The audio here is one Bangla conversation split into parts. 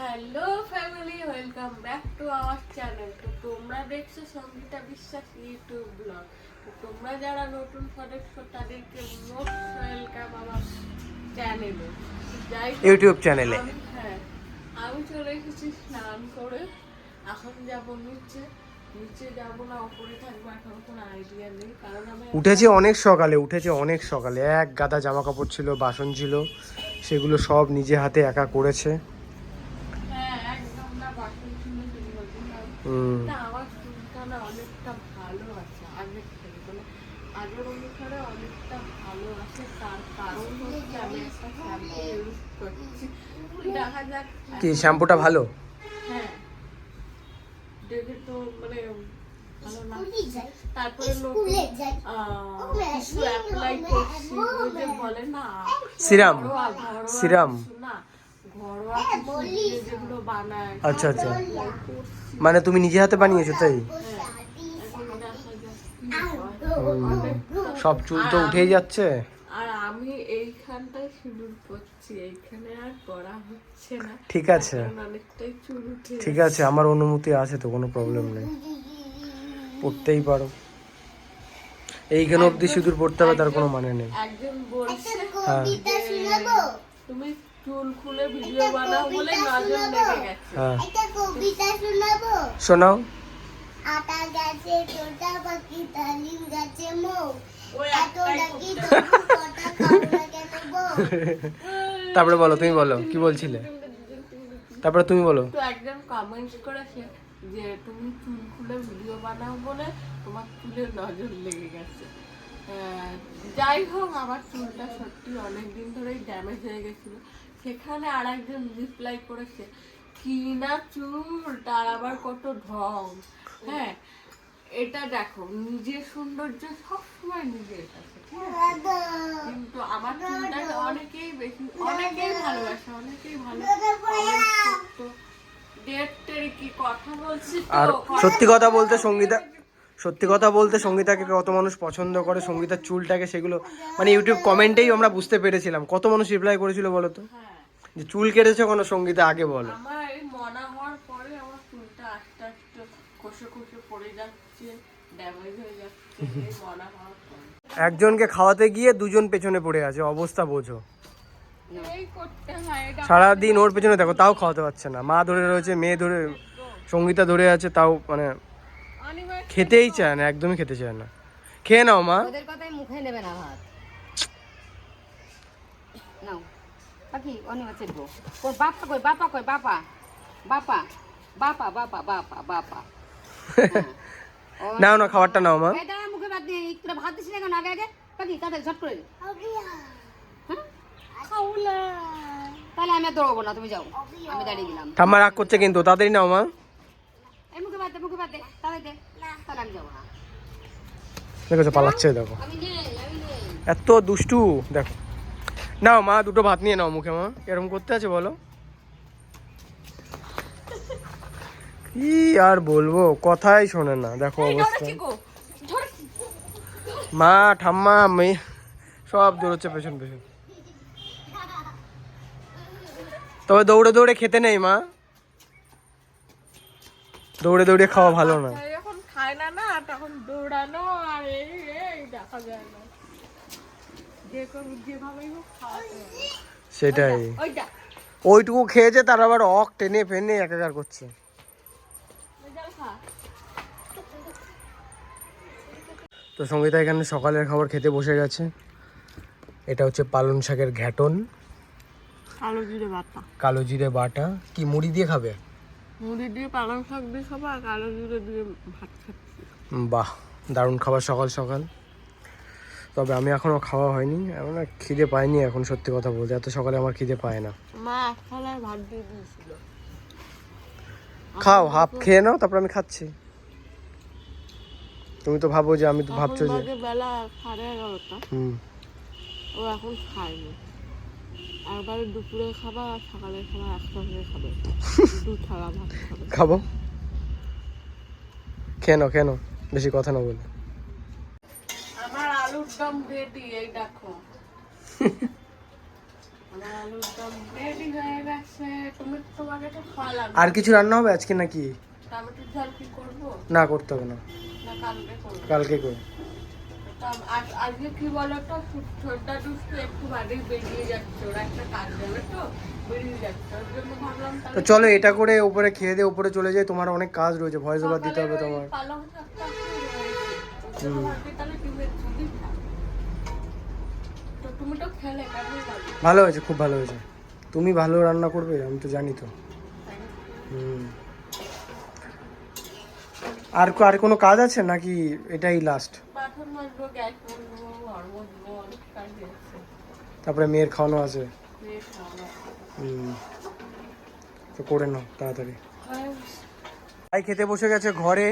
Hello family welcome back to our channel. তো তোমরা দেখছ সঙ্গীতা বিশ্বাস ইউটিউব ব্লগ। তো তোমরা যারা নতুন সদস্য তাদেরকে মোস্ট ওয়েলকাম আমার চ্যানেলে। যাই ইউটিউব চ্যানেলে। হ্যাঁ আমি চলে এসেছি স্নান করে। এখন যাব নিচে। নিচে যাব না উপরে থাকব এখন কোনো আইডিয়া নেই। কারণ আমি উঠেছে অনেক সকালে উঠেছে অনেক সকালে। এক গাদা জামা কাপড় ছিল বাসন ছিল সেগুলো সব নিজে হাতে একা করেছে হ্যাঁ একদম না বাসন ছিল সেগুলো দিলাম। হুম, না আমার চুলটা না অনেকটা ভালো আছে আগের থেকে। মানে আগের অনুসারে অনেকটা ভালো আছে তার কারণ হচ্ছে আমি একটা শ্যাম্পু ইউজ করছি। দেখা যাক কি শ্যাম্পুটা ভালো? হ্যাঁ। দেখে তো মানে ভালো লাগছে তারপরে নতুন কিছু অ্যাপ্লাই করছি ওই না সিরাম সিরাম। ঘরোয়া যেগুলো বানায়। আচ্ছা আচ্ছা। মানে তুমি নিজে হাতে বানিয়েছো তাই? সব চুল তো উঠেই যাচ্ছে? আর আমি এইখানটায় সিঁদুর পরছি এইখানে আর পরা হচ্ছে না। ঠিক আছে। অনেকটাই চুল উঠে ঠিক আছে আমার অনুমতি আছে তো কোনো প্রবলেম নেই। পড়তেই পারো। এইখানে অবধি সিঁদুর পড়তে হবে তার কোনো মানে নেই। একজন বলছে হ্যাঁ। তুমি চুল খুলে ভিডিও বানাও বলে নজর লেগে গেছে। একটা কবিতা শোনাবো? শোনাও। আটা গাছে তোতা পাখি তালিম গাছে মৌ। ওই এত একটাই ডাকি তবু কথা খাও না কেন বউ তারপরে বলো তুমি বলো কি বলছিলে? তারপরে তুমি বলো। তো একজন কমেন্ট করেছে যে তুমি চুল খুলে ভিডিও বানাও বলে তোমার চুলের নজর লেগে গেছে। যাই হোক আমার চুলটা সত্যি অনেক দিন ধরেই ড্যামেজ হয়ে গেছিল। সেখানে আর একজন রিপ্লাই করেছে কি না চুল তার আবার কত ঢং। হ্যাঁ এটা দেখো নিজের সৌন্দর্য সবসময় নিজের কাছে কিন্তু আমার চুলটাকে অনেকেই বেশি অনেকেই ভালোবাসে অনেকেই ভালো আর সত্যি কথা বলতে সঙ্গীতা সত্যি কথা বলতে সঙ্গীতাকে কত মানুষ পছন্দ করে সঙ্গীতার চুলটাকে সেগুলো মানে ইউটিউব কমেন্টেই আমরা বুঝতে পেরেছিলাম। কত মানুষ রিপ্লাই করেছিল বলো তো? হ্যাঁ। যে চুল কেটেছে কোনো সঙ্গীতা আগে বলো। আমার এই মনা হওয়ার পরে আমার চুলটা আস্তে আস্তে খসে খসে পড়ে যাচ্ছে ড্যামেজ হয়ে যাচ্ছে এই মনা হওয়ার পরে। একজনকে খাওয়াতে গিয়ে দুজন পেছনে পড়ে আছে অবস্থা বোঝো। এই করতে হয় এটা সারাদিন ওর পেছনে দেখো তাও খাওয়াতে পারছে না। মা ধরে রয়েছে মেয়ে ধরে সঙ্গীতা ধরে আছে তাও মানে খেতেই চায় না একদমই খেতে চায় না। খেয়ে নাও মা। ওদের কথাই মুখে নেবে না ভাত নাও পাখি অনেক চেপবো ওর বাপা কই বাপা কই বাপা? বাপা বাপা বাপা বাপা বাপা। নাও না খাবারটা নাও মা। এটা মুখে ভাত দিয়ে তোরা ভাত দিস না কেন? আগে আগে। পাখি তাদের ঝট করে হ্যাঁ? খাউলা তাহলে আমি দৌড়বো না তুমি যাও। আমি দাঁড়িয়ে গেলাম ঠাম্মা রাগ করছে কিন্তু তাড়াতাড়ি নাও মা। এই মুখে ভাত দে মুখে ভাত দে তাহলে দে। তাহলে আমি যাব না। দেখেছ পালাচ্ছে দেখো। এত দুষ্টু দেখো। নাও মা দুটো ভাত নিয়ে নাও মুখে মা। এরকম করতে আছে বলো। কি আর বলব কথাই শোনে না দেখো অবস্থা। মা ঠাম্মা মেয়ে সব দৌড়চ্ছে পেছন পেছন। তবে দৌড়ে দৌড়ে খেতে নেই মা। দৌড়ে দৌড়ে খাওয়া ভালো না। যখন খায় না না তখন দৌড়ানো আর এই এই দেখা যায় না যে কোনো যেভাবেই হোক খাওয়াতে হবে সেটাই। ওইটুকু খেয়েছে তার আবার অক টেনে ফেনে একাকার করছে। তো সঙ্গীতা এখানে সকালের খাবার খেতে বসে গেছে। এটা হচ্ছে পালং শাকের ঘ্যাটন। আলু জিরে বাটা। কালো জিরে বাটা। কি মুড়ি দিয়ে খাবে? মুড়ি দিয়ে পালং শাক দিয়ে খাব আর আলু জিরে দিয়ে ভাত খাচ্ছি। বাহ দারুণ খাবার সকাল সকাল। তবে আমি এখনও খাওয়া হয়নি। এমন খিদে পাইনি এখন সত্যি কথা বলতে। এত সকালে আমার খিদে পায় না। মা এক থালায় ভাত দিয়ে দিয়েছিল। খাও হাফ খেয়ে নাও তারপর আমি খাচ্ছি। তুমি তো ভাবো যে আমি তো ভাবছ যে বেলা সাড়ে এগারোটা। হুম। ও এখন খায়নি। একবারে দুপুরে খাবা আর সকালে খাবা একসঙ্গে খাবে। দু থালা ভাত খাবে। খাব। খেয়ে নাও খেয়ে নাও। বেশি কথা না বলে। দম রেডি এই দেখো। মানে আর কিছু রান্না হবে আজকে নাকি? না করতে হবে না। কালকে করব। কালকে করে। আজকে কি বলতো? ছোটটা দুষ্টু একটু বাড়ি বেরিয়ে যাচ্ছে। ওরা একটা কাজ যাবে তো চলো এটা করে উপরে খেয়ে দিয়ে উপরে চলে যাই। তোমার অনেক কাজ রয়েছে ভয়েস ওভার দিতে হবে তোমার। পালং শাকটা একটু রয়েছে। ওটা ভাবছি তাহলে ডিমের ঝুড়ি খাই। তো তুমি তো খেলে কেমন লাগে ভালো হয়েছে খুব ভালো হয়েছে। তুমি ভালো রান্না করবে আমি তো জানি তো। হুম। আর আর কোনো কাজ আছে নাকি এটাই লাস্ট তারপরে মেয়ের খাওয়ানো আছে? হুম। তো করে নাও তাড়াতাড়ি। হয়। ভাই খেতে বসে গেছে ঘরে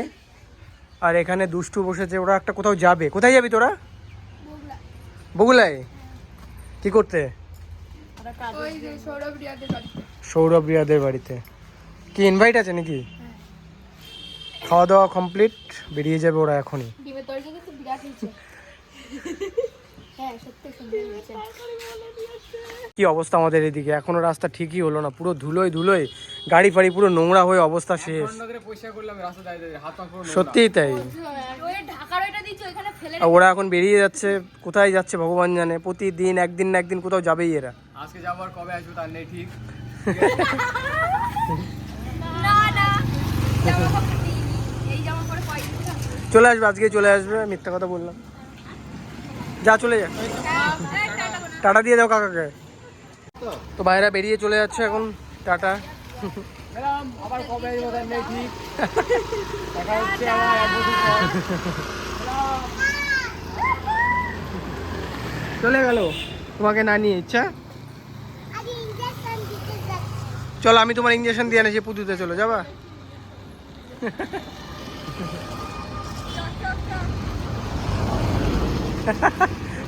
আর এখানে দুষ্টু বসেছে। ওরা একটা কোথাও যাবে। কোথায় যাবি তোরা? বগুলায় কি করতে? সৌরভ রিয়াদের বাড়িতে। কি ইনভাইট আছে নাকি? খাওয়া দাওয়া কমপ্লিট বেরিয়ে যাবে ওরা এখনই। কি অবস্থা আমাদের এদিকে? এখনও রাস্তা ঠিকই হলো না পুরো ধুলোয় ধুলোয় গাড়ি ফাড়ি পুরো নোংরা হয়ে অবস্থা শেষ। সত্যিই তাই। ওরা এখন বেরিয়ে যাচ্ছে কোথায় যাচ্ছে ভগবান জানে প্রতিদিন একদিন না একদিন কোথাও যাবেই এরা। আজকে যাবার কবে আসবে তার নেই ঠিক। না না জামা কাপড় দিইনি এই জামা পরে কয়েকদিন থাকবে চলে আসবে আজকে চলে আসবে মিথ্যা কথা বললাম। যা চলে যা। টাটা দিয়ে দাও কাকাকে। তো বাইরে বেরিয়ে চলে যাচ্ছে এখন, টাটা। চলে গেল, তোমাকে না নিয়ে ইচ্ছা। চলো, আমি তোমার ইঞ্জেকশন দিয়ে আনাছি পুতুতে চলো, যাবা।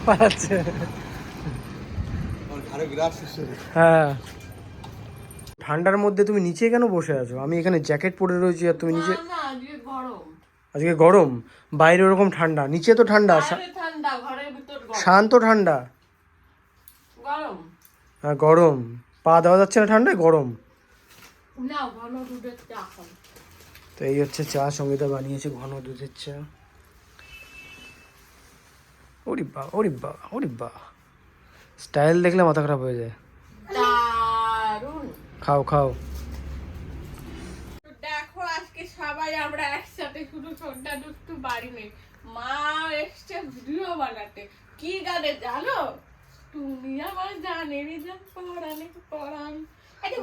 পালাচ্ছে। হ্যাঁ। ঠান্ডার মধ্যে তুমি নিচে কেন বসে আছো? আমি এখানে জ্যাকেট পরে রয়েছি আর তুমি নিচে আজকে গরম। বাইরে ওরকম ঠান্ডা। নিচে তো ঠান্ডা শা- বাইরে ঠান্ডা ঘরের ভিতর গরম। শান্ত ঠান্ডা। হ্যাঁ গরম। পা দেওয়া যাচ্ছে না ঠান্ডায়? গরম। তো এই হচ্ছে চা সঙ্গীতা বানিয়েছে ঘন দুধের চা। ওরি বা ওরি বা ওরি বা। স্টাইল দেখলে মাথা খারাপ হয়ে যায়। খাও খাও। দেখো আজকে সবাই আমরা একসাথে শুধু সন্ধ্যা দুষ্টু বাড়ি নেই। মা এসছে ভিডিও বানাতে। কি গানে জানো? তুমি আমার জান পড়ানে পড়ান।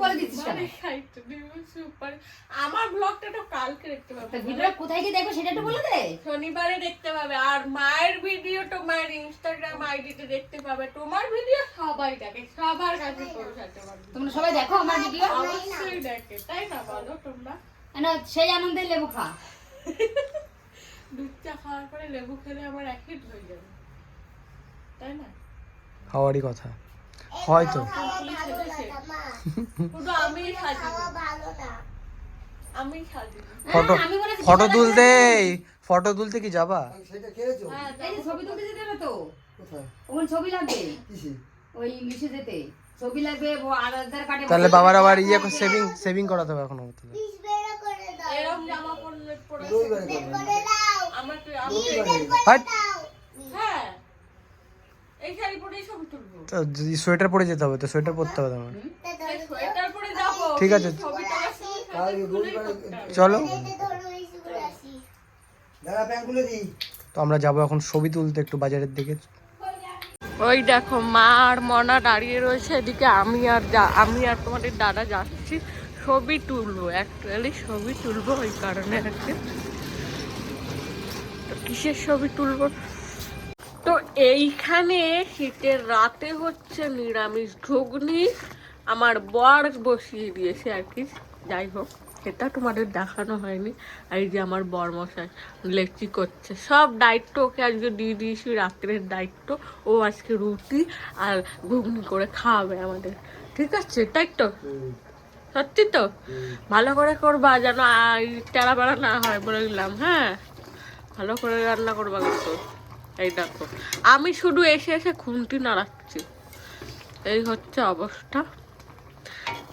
বলে দিচ্ছিস আমার ব্লগটা তো কালকে দেখতে তা পাবে ভিডিওটা কোথায় গিয়ে দেখব সেটা একটু বলে দে। শনিবারে দেখতে পাবে। আর মায়ের ভিডিও তোমার ইনস্টাগ্রাম আইডিতে দেখতে পাবে। তোমার ভিডিও সবাই দেখে সবার কাছে পৌঁছাতে পারবে। তোমরা সবাই দেখো আমার ভিডিও অবশ্যই দেখে তাই না বলো তোমরা? না সেই আনন্দে লেবু খা। দুধ চা খাওয়ার পরে লেবু খেলে আমার অ্যাসিড হয়ে যাবে। তাই না? খাওয়ারই কথা। হয়তো। ফটো ফটো তুলতে ফটো তুলতে কি যাবা? হ্যাঁ ছবি তুলতে যেতে হবে তো। ওখানে ছবি লাগবে। ওই ইংলিশে যেতে। ছবি লাগবে আধার কার্ডে তাহলে বাবার আবার ইয়ে সেভিং সেভিং করাতে হবে এখন আমাকে তাহলে। পিস বের করে দাও। এরকম জামা পরলে পরে করে দাও। আমি হ্যাঁ। এই শাড়ি পরেই ছবি তুলবো। তো যদি সোয়েটার পরে যেতে হবে তো সোয়েটার পরতে হবে তোমার। সোয়েটার ঠিক আছে। চলো। তো আমরা যাব এখন ছবি তুলতে একটু বাজারের দিকে। ওই দেখো মা আর মনা দাঁড়িয়ে রয়েছে এদিকে আমি আর যা- আমি আর তোমাদের দাদা যাচ্ছি। ছবি তুলবো অ্যাকচুয়ালি ছবি তুলবো ওই কারণে আর কি। তো কিসের ছবি তুলবো? তো এইখানে শীতের রাতে হচ্ছে নিরামিষ ঘুগনি আমার বর বসিয়ে দিয়েছে আর কি। যাই হোক এটা তোমাদের দেখানো হয়নি। এই যে আমার বর মশাই লেচি করছে। সব দায়িত্ব ওকে আজকে দিয়ে দিয়েছি, রাত্রের দায়িত্ব। ও আজকে রুটি আর ঘুগনি করে খাওয়াবে আমাদের। ঠিক আছে? তাই তো? সত্যি তো? ভালো করে করবা যেন টেরা বেড়া না হয় বলে দিলাম হ্যাঁ? ভালো করে রান্না করবা কিন্তু। এই দেখো, আমি শুধু এসে এসে খুন্তি নাড়াচ্ছি। এই হচ্ছে অবস্থা।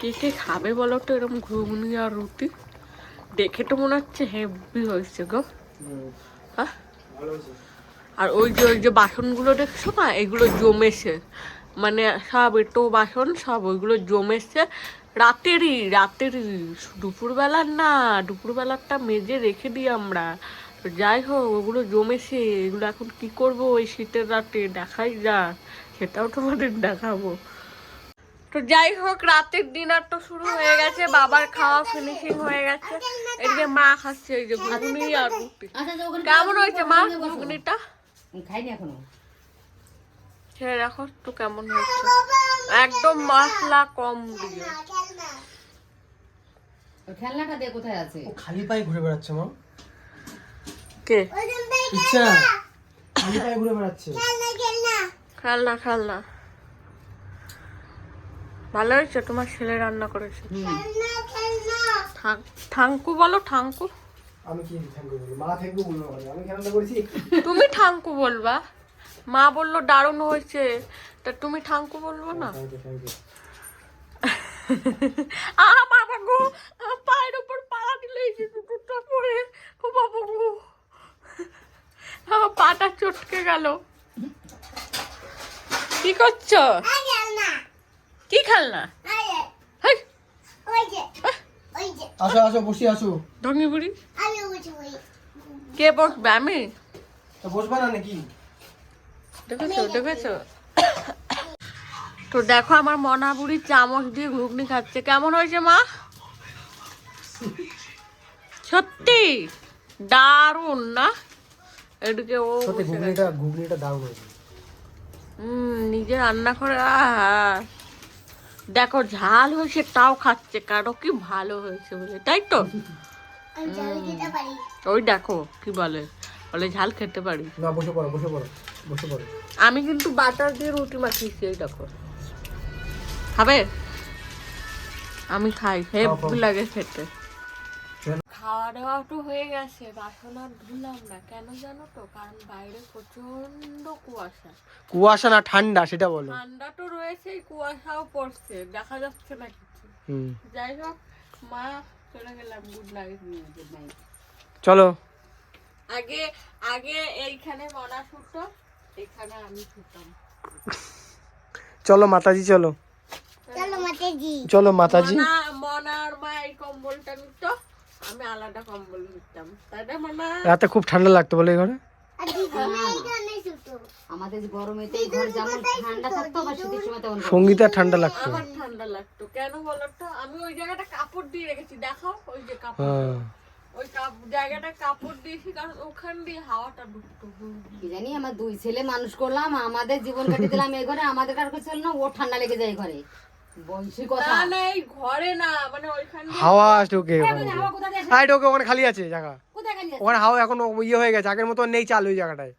কে কে খাবে বলো তো? এরকম ঘুগনি আর রুটি। দেখে তো মনে হচ্ছে হেভি হয়েছে গো। হ্যাঁ? আর ওই যে ওই যে বাসনগুলো দেখছ না? এগুলো জমেছে। মানে সব এটো বাসন সব ওইগুলো জমেছে। রাতেরই রাতেরই। দুপুরবেলার না দুপুরবেলারটা মেজে রেখে দিই আমরা। যাই হোক ওগুলো জমেছে। এগুলো এখন কি করব ওই শীতের রাতে? দেখাই যা সেটাও তোমাদের দেখাবো। তো যাই হোক রাতের ডিনার তো শুরু হয়ে গেছে বাবার খাওয়া ফিনিশিং হয়ে গেছে। এদিকে মা খাচ্ছে এই যে ঘুগনি আর রুটি। আচ্ছা কেমন হয়েছে মা ঘুগনিটা? খাইনি এখনও। খেয়ে রাখো তো কেমন হয়েছে। একদম মশলা কম দিয়ে। খেলনাটা দিয়ে কোথায় আছে? ও খালি পায়ে ঘুরে বেড়াচ্ছে মা। কে? ইচ্ছা। খালি পায়ে ঘুরে বেড়াচ্ছে। খেলনা খেলনা খেলনা খেলনা। ভালো হয়েছে? তোমার ছেলে রান্না করেছে। ঠাঙ্কু বলো ঠাঙ্কু আমি কি থ্যাংক ইউ মা থ্যাংক বলব আমি খেলাটা করেছি? তুমি ঠাঙ্কু বলবা। মা বলল দারুণ হয়েছে। তা তুমি ঠাঙ্কু বলব না? আ বাবা গো! পায়ের উপর পাড়া দিলে এই যে দুটোটা পড়ে। ও বাবা গো! আমার পাটা চটকে গেল। কি করছ? কি খেলনা আসো আসো বসি আসো। ঢঙ্গি বুড়ি। কে বসবে? আমি? তো বসবা না নাকি? দেখেছ দেখেছ? তো দেখো আমার মনা বুড়ি চামচ দিয়ে ঘুগনি খাচ্ছে। কেমন হয়েছে মা? সত্যি? দারুণ না? এদিকে ও ঘুগনিটা ঘুগনিটা দারুণ হয়েছে। হুম নিজে রান্না করে আহা। দেখো ঝাল হয়েছে তাও খাচ্ছে। কারও কি ভালো হয়েছে বলে তাই তো? আমি জানি খেতে পারি। ওই দেখো কি বলে? বলে ঝাল খেতে পারি। না বসে পড়ো বসে পড়ো বসে পড়ো। আমি কিন্তু বাটার দিয়ে রুটি মাখিয়েছি ওই দেখো। খাবে? আমি খাই হেভি লাগে খেতে। খাওয়া দাওয়া তো হয়ে গেছে বাসন আর ধুলাম না। কেন জানো তো? কারণ বাইরে প্রচণ্ড কুয়াশা। কুয়াশা না ঠান্ডা সেটা বলো। ঠান্ডা তো রয়েছে কুয়াশাও পড়ছে দেখা যাচ্ছে না কিছু। যাই হোক মা চলে গেলাম গুড নাইট গুড নাইট চলো। আগে আগে এইখানে মনা শুতো এখানে আমি শুতাম। চলো মাতাজি চলো। চলো মাতাজি। চলো মাতাজি। মনা মনার মা এই কম্বলটা নিত। আমি আলাদা কম্বল নিতাম। তাই না মনা রাতে খুব ঠান্ডা লাগতো বলে ঘরে? আমাদের গরমেতে এই ঘর যেমন ঠান্ডা থাকতো বা শীতের সময় তেমন সঙ্গীতা ঠান্ডা লাগতো। আমার ঠান্ডা লাগতো। কেন বলো তো আমি ওই জায়গাটা কাপড় দিয়ে রেখেছি দেখাও ওই যে কাপড়। হ্যাঁ। ওই জায়গাটা কাপড় দিয়েছি কারণ ওখান দিয়ে হাওয়াটা ঢুকতো জানি আমার দুই ছেলে মানুষ করলাম আমাদের জীবন কাটিয়ে দিলাম এই ঘরে আমাদের কার কাছে না ও ঠান্ডা লেগে যায় ঘরে। বলছি কথা। না না এই ঘরে না মানে ওইখান দিয়ে হাওয়া ঢোকে ওখানে বলছি, হাওয়া কোথা দিয়ে আসে? আয় ঢোকে ওখানে খালি আছে জায়গা। কোথায় খালি আছে? ওখানে হাওয়া এখন ইয়ে হয়ে গেছে আগের মতো নেই চাল ওই জায়গাটায়।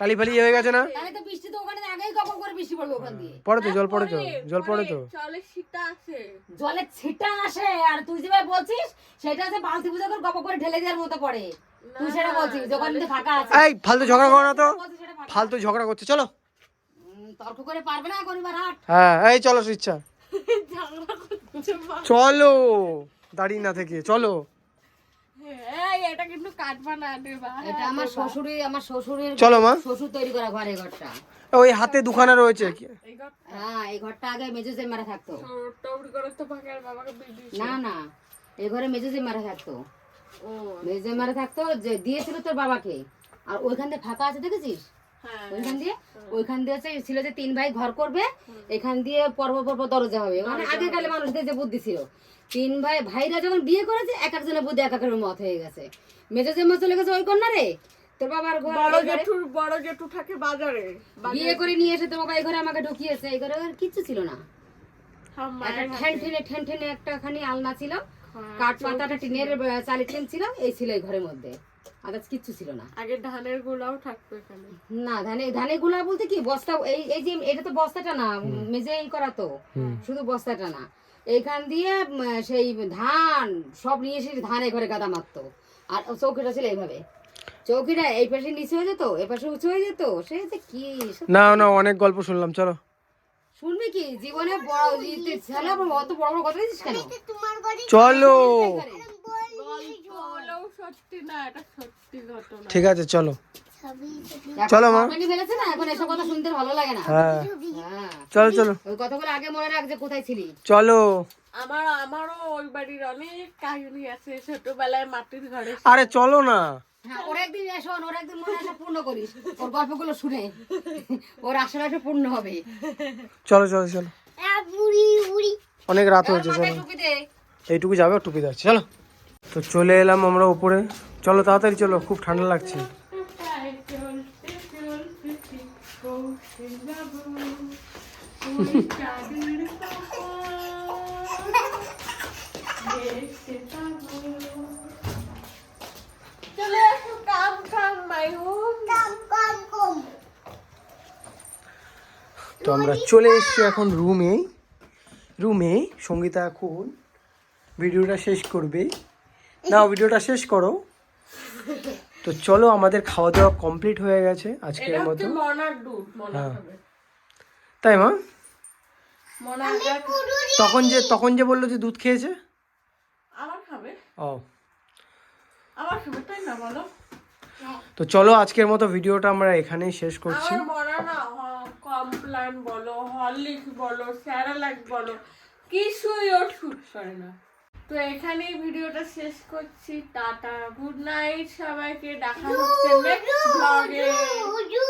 টালি ফালি ইয়ে হয়ে গেছে না? তাহলে তো বৃষ্টি তো ওখানে আগেই কখন করে বৃষ্টি পড়বে ওখান দিয়ে? পড়ে তো জল পড়ে তো জল পড়ে তো। চলে শীতা আছে। জলের ছিটা আসে আর তুই যে বলছিস সেটা হচ্ছে বালতি পূজা করে গপ করে ঢেলে দেওয়ার মতো পড়ে। তুই সেটা বলছিস যখন ফাঁকা আছে। এই ফালতু ঝগড়া করো না তো। ফালতু ঝগড়া করছে চলো। তর্ক করে পারবে না করিবার হাট? হ্যাঁ এই চলো ইচ্ছা। চলো দাঁড়িয়ে না থেকে চলো। এই এটা কিন্তু কাটবা না এটা আমার আমার শ্বশুরের চলো মা। শ্বশুর তৈরি করা ঘর এই ঘরটা। ওই হাতে দুখানা রয়েছে। কি- হ্যাঁ এই ঘরটা আগে মারা থাকতো। না না এই ঘরে মারা থাকতো। ও। মেজো মারা থাকতো যে দিয়েছিল তোর বাবাকে। আর ওইখান দিয়ে ফাঁকা আছে দেখেছিস? ওইখান দিয়ে? ওইখান দিয়ে হচ্ছে ছিল যে তিন ভাই ঘর করবে এখান দিয়ে পর্ব পর্ব দরজা হবে। মানে আগেকালে মানুষদের যে বুদ্ধি ছিল। তিন ভাই ভাইরা যখন বিয়ে করেছে এক একজনের বুদ্ধি এক একের মত হয়ে গেছে। মেজো জেম্মা চলে গেছে ওই কন্যারে? তোর বাবার ঘর বড় জেঠু বড় জেঠু থাকে বাজারে। বিয়ে করে নিয়ে এসে তোমাকে এই ঘরে আমাকে ঢুকিয়েছে এই ঘরে কিচ্ছু ছিল না। হ্যাঁ, একটা মায়ের ঠেনে ঠ্যান ঠেনে একটা খানি আলনা ছিল। হ্যাঁ, কাঠ পাতাটা টিনের চালি ঠেন ছিল এই ছিল এই ঘরের মধ্যে। আদার্স কিচ্ছু ছিল না। আগে ধানের গুলাও থাকতো এখানে। না ধানে ধানে গুলা বলতে কি বস্তা এই এই যে এটা তো বস্তাটা না মেজে এই করা তো। শুধু বস্তাটা না। এইখান দিয়ে সেই ধান সব নিয়ে এসে ধানে ঘরে গাদা মারতো। আর চৌকিটা ছিল এইভাবে। চৌকিটা এই পাশে নিচে হয়ে যেত এই পাশে উঁচু হয়ে যেত। সে যে কি না না অনেক গল্প শুনলাম চলো। শুনবি কি? জীবনে বড় ছেলে অত বড় বড় কথা দিচ্ছিস কেন? তোমার চলো। ঠিক আছে চলো। চলো মা। ফেলেছে না? এখন এসব কথা শুনতে ভালো লাগে না। হ্যাঁ। হ্যাঁ চলো চলো। ওই কথাগুলো আগে মনে রাখ যে কোথায় ছিলি। চলো। আমার আমারও ওই বাড়ির অনেক কাহিনী আছে ছোটবেলায় মাটির ঘরে। আরে চলো না। হ্যাঁ ওর একদিন শোন ওর একদিন মনে আসা পূর্ণ করিস। ওর গল্পগুলো শুনে ওর আসলে আসলে পূর্ণ হবে। চলো চলো অনেক রাত হয়েছে চলো। এইটুকু যাবে টুপি যাচ্ছে চলো। তো চলে এলাম আমরা উপরে। চলো তাড়াতাড়ি চলো খুব ঠান্ডা লাগছে। আমরা চলে এসেছি এখন রুমে রুমে সঙ্গীতা এখন ভিডিওটা শেষ করবে। না ভিডিওটা শেষ করো। তো চলো আমাদের খাওয়া দাওয়া কমপ্লিট হয়ে গেছে আজকের মতো হচ্ছে মনার দুধ মনা হ্যাঁ। তাই মা? তখন যে তখন যে বলল যে দুধ খেয়েছে? ও। তো চলো আজকের মতো ভিডিওটা আমরা এখানেই শেষ করছি। আমার না কমপ্ল্যান বলো হরলিক্স বলো স্যারালাক বলো কিছুই ওর শুট করে না। তো এখানেই ভিডিওটা শেষ করছি। টাটা গুড নাইট সবাইকে দেখা হচ্ছে নেক্সট ব্লগে উজু